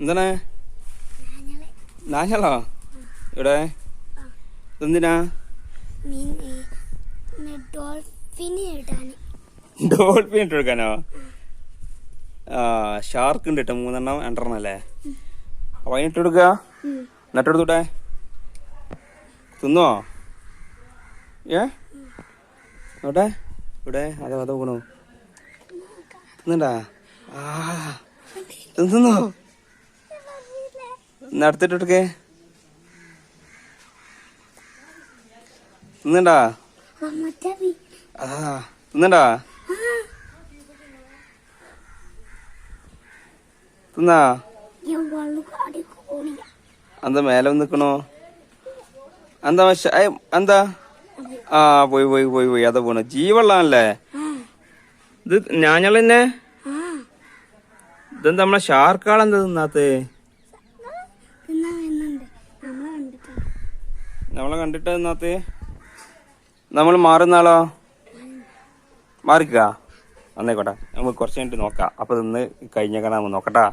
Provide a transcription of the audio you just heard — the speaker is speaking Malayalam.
എന്താണ് നാഞ്ഞളോ ഇവിടെ ഡോൾഫിൻ ഇട്ടെടുക്കാനോ ആ ഷാർക്ക് ഉണ്ട് കേട്ടോ മൂന്നെണ്ണം രണ്ടെണ്ണം അല്ലേ? അപ്പൊ അതിനിട്ടെടുക്ക കൊടുക്കുക എന്നിട്ട് എടുത്തൂടെ തിന്നോ? ഏ? നോട്ടെ ഇവിടെ അതെ അതോ തിന്നണ്ടാ? തിന്നോ? മറ്റേ മീൻ ആ തിന്നണ്ടാ തിന്നാ? എന്താ മേലെ നിക്കണോ? എന്താ മനുഷ്യ എന്താ? ആ പോയി പോയി പോയി പോയി അതാ പോണ. ജീവള്ളാണല്ലേ? ഇത് ഞാഞ്ഞളന്നെ ഇതെന്താ നമ്മളെ ഷാർക്കാളെന്താ തിന്നാത്ത്? നമ്മളെ കണ്ടിട്ട് എന്നാത്ത്? നമ്മൾ മാറുന്നാളോ? മാറിക്കാ. അന്നേക്കോട്ടെ നമുക്ക് കുറച്ച് കഴിഞ്ഞിട്ട് നോക്കാം. അപ്പൊ നിന്ന് കഴിഞ്ഞേക്കാൻ നമ്മൾ നോക്കട്ടാ.